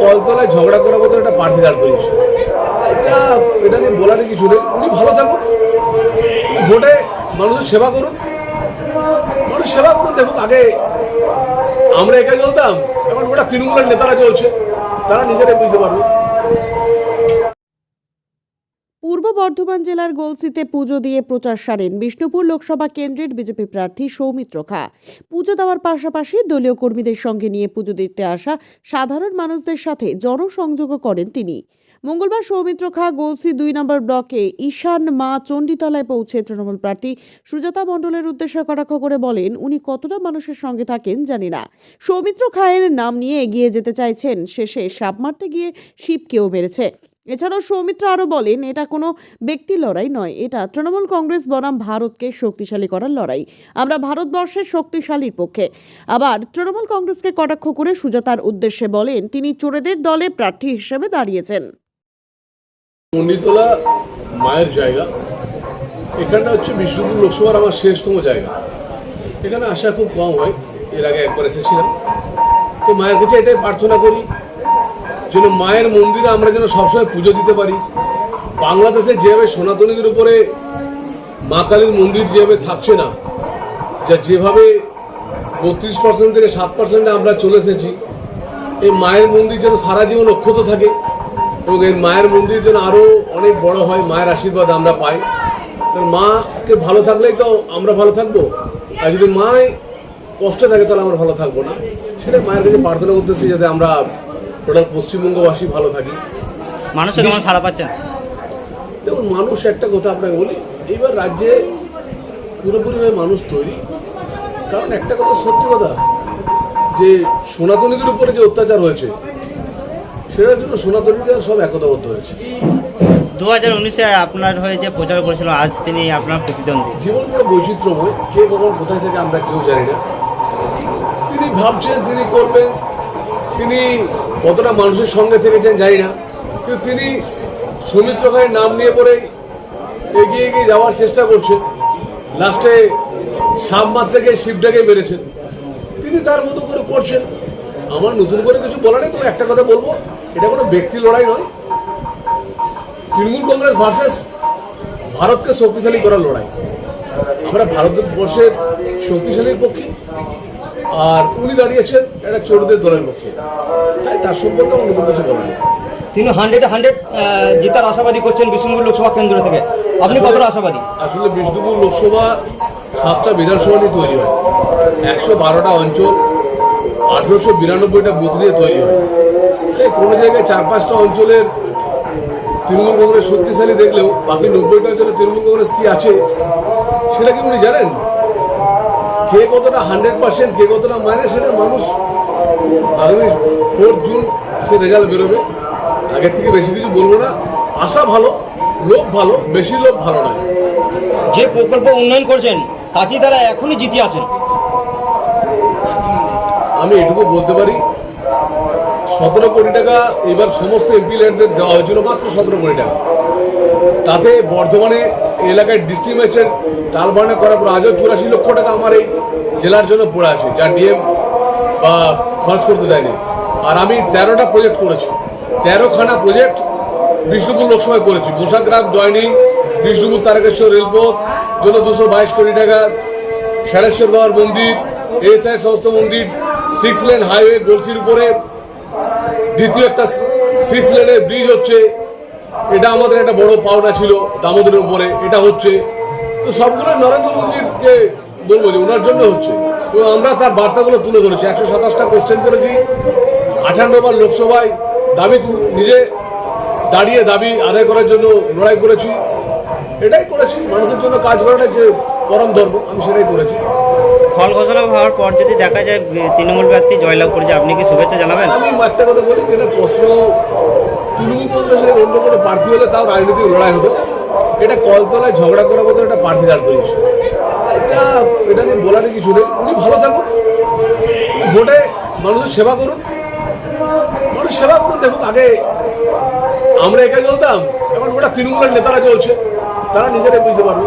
কলতলায় ঝগড়া করার মতো একটা প্রার্থী দাঁড় করিয়েছে। যা, এটা নিয়ে বলার কিছু নেই। উনি ভালো থাকুন। ভোটে মানুষের সেবা করুন। মানুষ সেবা করুন। দেখুন, আগে আমরা একা চলতাম এখন ওটা তৃণমূলের নেতারা চলছে তারা নিজেরাই বুঝতে পারবে। পূর্ব বর্ধমান জেলার গোলসিতে পুজো দিয়ে প্রচার সারেন বিষ্ণুপুর লোকসভা কেন্দ্রের বিজেপি প্রার্থী সৌমিত্র খা। পুজো দেওয়ার পাশাপাশি দলীয় কর্মীদের সঙ্গে নিয়ে পুজো দিতে আসা সাধারণ মানুষদের সাথে জনসংযোগও করেন তিনি। মঙ্গলবার সৌমিত্র খা গোলসি দুই নম্বর ব্লকে ঈশান মা চণ্ডীতলায় পৌঁছে তৃণমূল প্রার্থী সুজাতা মণ্ডলের উদ্দেশ্যে কটাক্ষ করে বলেন, উনি কতটা মানুষের সঙ্গে থাকেন জানি না। সৌমিত্র খায়ের নাম নিয়ে এগিয়ে যেতে চাইছেন। শেষে সাপ মারতে গিয়ে শিবকেও মেরেছে। এছাড়াও সৌমিত্র আরও বলেন, এটা কোনো ব্যক্তি লড়াই নয়, এটা তৃণমূল কংগ্রেস বনাম ভারতকে শক্তিশালী করার লড়াই। আমরা ভারতবর্ষের শক্তিশালীর পক্ষে। আবার তৃণমূল কংগ্রেসকে কটাক্ষ করে সুজাতার উদ্দেশ্যে বলেন, তিনি চোরেদের দলে প্রার্থী হিসেবে দাঁড়িয়েছেন। পণ্ডিতলা মায়ের জায়গা। এখানটা হচ্ছে বিষ্ণুপুর লোকসভার আমার শেষতম জায়গা। এখানে আসা খুব কম হয়, এর আগে একবার এসেছিলাম। তো মায়ের কাছে এটাই প্রার্থনা করি যেন মায়ের মন্দিরে আমরা যেন সবসময় পুজো দিতে পারি। বাংলাদেশে যেভাবে সনাতনীদের উপরে মা কালীর মন্দির যেভাবে থাকছে না, যা যেভাবে বত্রিশ পার্সেন্ট থেকে সাত পার্সেন্টে আমরা চলে এসেছি, এই মায়ের মন্দির যেন সারা জীবন অক্ষত থাকে এবং এই মায়ের মন্দির যেন আরও অনেক বড় হয়, মায়ের আশীর্বাদ আমরা পাই। মাকে ভালো থাকলেই তো আমরা ভালো থাকব। আর যদি মাই কষ্টে থাকে তাহলে আমরা ভালো থাকব না। সেটা মায়ের কাছে প্রার্থনা করতেছি যাতে আমরা টোটাল পশ্চিমবঙ্গবাসী ভালো থাকি। মানুষের কেমন সাড়া পাচ্ছেন দেখুন মানুষ একটা কথা আপনাকে বলি এইবার রাজ্যে পুরোপুরিভাবে মানুষ তৈরি। কারণ একটা কথা সত্যি কথা যে সনাতনীদের উপরে যে অত্যাচার হয়েছে সেটার জন্য সনাতনীরা সব একতাবদ্ধ হয়েছে। দু হাজার উনিশে আপনার হয়ে যে প্রচার করেছিল আজ তিনি আপনার প্রতিদ্বন্দ্বী। জীবন বড় বৈচিত্র্যময় কে কখন কোথায় থেকে আমরা কেউ জানি না। তিনি ভাবছেন তিনি করবেন তিনি কতটা মানুষের সঙ্গে থেকেছেন জানি না, কিন্তু তিনি সৌমিত্র খায়ের নাম নিয়ে পরেই এগিয়ে এগিয়ে যাওয়ার চেষ্টা করছেন। লাস্টে সাপ গিয়ে শিবটাকে মেরেছেন। তিনি তার মতো করে করছেন। আমার নতুন করে কিছু বলা নেই, তবে একটা কথা বলব, এটা কোনো ব্যক্তি লড়াই নয়। তৃণমূল কংগ্রেস ভার্সেস ভারতকে শক্তিশালী করার লড়াই। আমরা ভারতবর্ষের শক্তিশালীর পক্ষে। আর উনি দাঁড়িয়েছেন একটা চোরদের দলের পক্ষে তাই তার সম্পর্কে নতুন কিছু বলা নেই। তিনি হান্ড্রেডে হান্ড্রেড জেতার আশাবাদী করছেন বিষ্ণুপুর লোকসভা কেন্দ্র থেকে। আপনি কতটা আশাবাদী? আসলে বিষ্ণুপুর লোকসভা সাতটা বিধানসভা নিয়ে তৈরি হয়। একশো বারোটা অঞ্চল আঠেরোশো বিরানব্বইটা বুথ নিয়ে তৈরি হয়। তাই কোনো জায়গায় চার পাঁচটা অঞ্চলের তৃণমূল কংগ্রেস শক্তিশালী দেখলেও বাকি নব্বইটা অঞ্চলে তৃণমূল কংগ্রেস কি আছে সেটা কি উনি জানেন? কে কতটা হান্ড্রেড পার্সেন্ট কে কতটা মানে সেটা মানুষ আগামী ফোর্থ জুন সে রেজাল্ট বেরোবে। আগের থেকে বেশি কিছু বলব না। আশা ভালো লোক ভালো বেশি লোক ভালো নয়। যে প্রকল্প উন্নয়ন করছেন তাতেই তারা এখনই জিতে আছেন। আমি এটুকু বলতে পারি সতেরো কোটি টাকা এবার সমস্ত এমপি ল্যান্ডদের দেওয়া হয়েছিল মাত্র সতেরো কোটি টাকা। তাতে বর্ধমানে এলাকায় ম্যাচের টালবানা করার পর আজও চুরাশি লক্ষ টাকা আমার এই জেলার জন্য পড়ে আছে, যা ডিএম খরচ করতে দেয়নি। আর আমি তেরোটা প্রজেক্ট করেছি। তেরোখানা প্রজেক্ট বিষ্ণুপুর লোকসভায় করেছি। বৈশাখগ্রাম জয়নিং, বিষ্ণুপুর, তারকেশ্বর, রেলপথ, জন্য দুশো বাইশ কোটি টাকা সারেশ্বর বাবার মন্দির এসআই সমস্ত মন্দির সিক্স লেন হাইওয়ে গলসির উপরে। দ্বিতীয় একটা সিক্স লেনের ব্রিজ হচ্ছে। এটা আমাদের একটা বড় পাওনা ছিল দামোদরের উপরে, এটা হচ্ছে। তো সবগুলো নরেন্দ্র মোদীকে বলব যে ওনার জন্য হচ্ছে। তো আমরা তার বার্তাগুলো তুলে ধরেছি, একশো সাতাশটা কোশ্চেন করেছি। আঠান্নবার লোকসভায় দাবি নিজে দাঁড়িয়ে দাবি আদায় করার জন্য লড়াই করেছি। এটাই করেছি, মানুষের জন্য কাজ করাটা যে পরম ধর্ম, আমি সেটাই করেছি। ফল ঘোষণা হওয়ার পর যদি দেখা যায় তৃণমূল প্রার্থী জয়লাভ করেছে, আপনি কি শুভেচ্ছা জানাবেন? আমি একটা কথা বলি, যেটা প্রশ্ন তৃণমূল কংগ্রেসের অন্য কোনো প্রার্থী হলে তাও রাজনৈতিক লড়াই হতো এটা কলতলায় ঝগড়া করার মতো একটা প্রার্থী দাঁড় করিয়েছে। যা, এটা নিয়ে বলার কিছু নেই। উনি ভালো থাকুন ভোটে মানুষের সেবা করুন। মানুষ সেবা করুন। দেখুন, আগে আমরা একা চলতাম, এখন ওটা তৃণমূলের নেতারা চলছে। তারা নিজেরাই বুঝতে পারবে।